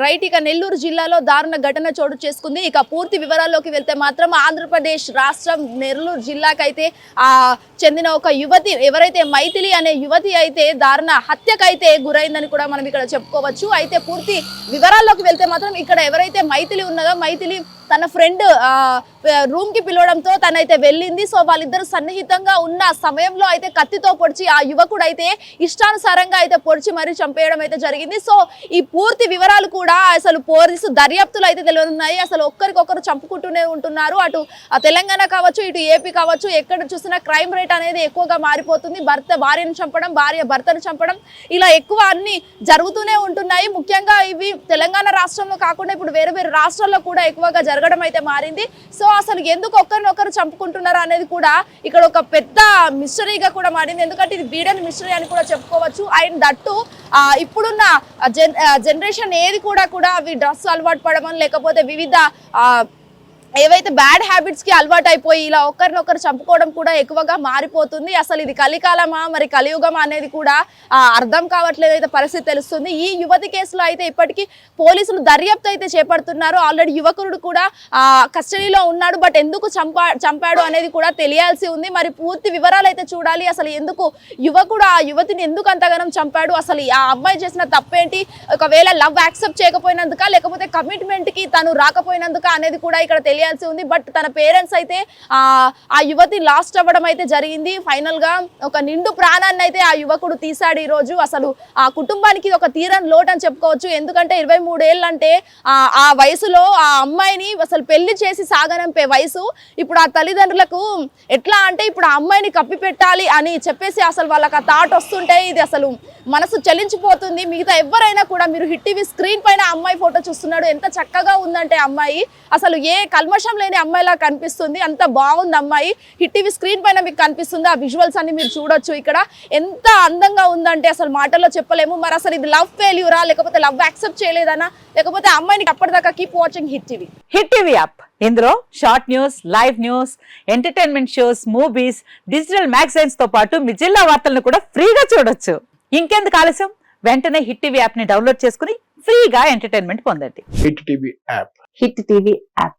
Right ఇక నెల్లూరు జిల్లాలో దారుణ ఘటన చోటు చేసుకుంది. ఇక పూర్తి వివరాల్లోకి వెళ్తే మాత్రం ఆంధ్రప్రదేశ్ రాష్ట్రం నెల్లూరు జిల్లాకైతే ఆ చెందిన ఒక యువతి ఎవరైతే మైథిలి అనే యువతి అయితే దారుణ హత్యకైతే గురైందని కూడా మనం ఇక్కడ చెప్పుకోవచ్చు. అయితే పూర్తి వివరాల్లోకి వెళ్తే మాత్రం ఇక్కడ ఎవరైతే మైథిలి ఉన్నదో మైథిలి తన ఫ్రెండ్ రూమ్కి పిలవడంతో తనైతే వెళ్ళింది. సో వాళ్ళిద్దరు సన్నిహితంగా ఉన్న సమయంలో అయితే కత్తితో పొడిచి ఆ యువకుడు అయితే ఇష్టానుసారంగా అయితే పొడిచి మరీ చంపేయడం అయితే జరిగింది. సో ఈ పూర్తి వివరాలు కూడా అసలు పోలీసు దర్యాప్తులు అయితే తెలియనున్నాయి. అసలు ఒక్కరికొకరు చంపుకుంటూనే ఉంటున్నారు. అటు తెలంగాణ కావచ్చు ఇటు ఏపీ కావచ్చు ఎక్కడ చూసినా క్రైమ్ రేట్ అనేది ఎక్కువగా మారిపోతుంది. భర్త భార్యను చంపడం భార్య భర్తను చంపడం ఇలా ఎక్కువ అన్ని జరుగుతూనే ఉంటున్నాయి. ముఖ్యంగా ఇవి తెలంగాణ రాష్ట్రంలో కాకుండా ఇప్పుడు వేరే వేరే రాష్ట్రాల్లో కూడా ఎక్కువగా జరగడం అయితే మారింది. సో అసలు ఎందుకు ఒకరినొకరు చంపుకుంటున్నారు అనేది కూడా ఇక్కడ ఒక పెద్ద మిస్టరీగా కూడా మారింది. ఎందుకంటే ఇది బీడన్ మిస్టరీ అని కూడా చెప్పుకోవచ్చు. అండ్ దట్టు ఇప్పుడున్న జన్ జనరేషన్ ఏది కూడా కూడా అవి డ్రగ్స్ అలవాటు పడమని లేకపోతే వివిధ ఏవైతే బ్యాడ్ హ్యాబిట్స్కి అలవాటు అయిపోయి ఇలా ఒకరినొకరు చంపుకోవడం కూడా ఎక్కువగా మారిపోతుంది. అసలు ఇది కలికాలమా? మరి కలియుగమా అనేది కూడా అర్థం కావట్లేదు అయితే పరిస్థితి తెలుస్తుంది. ఈ యువతి కేసులో అయితే ఇప్పటికీ పోలీసులు దర్యాప్తు అయితే చేపడుతున్నారు. ఆల్రెడీ యువకుడు కూడా కస్టడీలో ఉన్నాడు. బట్ ఎందుకు చంపా చంపాడు అనేది కూడా తెలియాల్సి ఉంది. మరి పూర్తి వివరాలు అయితే చూడాలి. అసలు ఎందుకు యువకుడు ఆ యువతిని ఎందుకు అంతగానం చంపాడు? అసలు ఆ అమ్మాయి చేసిన తప్పేంటి? ఒకవేళ లవ్ యాక్సెప్ట్ చేయకపోయినందుక? లేకపోతే కమిట్మెంట్కి తను రాకపోయినందుక? అనేది కూడా ఇక్కడ చేయాల్సి ఉంది. బట్ తన పేరెంట్స్ అయితే ఆ యువతి లాస్ట్ అవ్వడం అయితే జరిగింది. ఫైనల్గా ఒక నిండు ప్రాణాన్ని అయితే ఆ యువకుడు తీశాడు ఈ రోజు అసలు ఆ కుటుంబానికి ఒక తీరని లోటు అని చెప్పుకోవచ్చు. ఎందుకంటే ఇరవై మూడేళ్ళు అంటే ఆ వయసులో ఆ అమ్మాయిని అసలు పెళ్ళి చేసి సాగనంపే వయసు. ఇప్పుడు ఆ తల్లిదండ్రులకు ఎట్లా అంటే ఇప్పుడు ఆ అమ్మాయిని కప్పి పెట్టాలి అని చెప్పేసి అసలు వాళ్ళకి ఆ థాట్ వస్తుంటే ఇది అసలు మనసు చలించిపోతుంది. మిగతా ఎవరైనా కూడా మీరు హిట్ టీవీ స్క్రీన్ పైన అమ్మాయి ఫోటో చూస్తున్నాడు. ఎంత చక్కగా ఉందంటే అమ్మాయి. అసలు ఏ కల్మషం లేని అమ్మాయిలా కనిపిస్తుంది. అంత బాగుంది అమ్మాయి. హిట్ టీవీ స్క్రీన్ పైన మీకు కనిపిస్తుంది. ఆ విజువల్స్ అన్ని మీరు చూడొచ్చు ఇక్కడ. ఎంత అందంగా ఉందంటే అసలు మాటల్లో చెప్పలేము. మరి అసలు ఇది లవ్ ఫెయిల్యూరా లేకపోతే లవ్ యాక్సెప్ట్ చేయలేదనా? లేకపోతే అమ్మాయిని అప్పటిదాకా keep watching hit TV? Hit TV app. ఇందులో short news live news entertainment shows movies digital మ్యాగజైన్స్తో పాటు మీ జిల్లా వార్తలను కూడా ఫ్రీగా చూడొచ్చు. ఇంకెందుకు ఆలస్యం? వెంటనే హిట్ టీవీ యాప్ని డౌన్లోడ్ చేసుకుని ఫ్రీగా ఎంటర్టైన్మెంట్ పొందండి. Hit TV app. Hit TV app.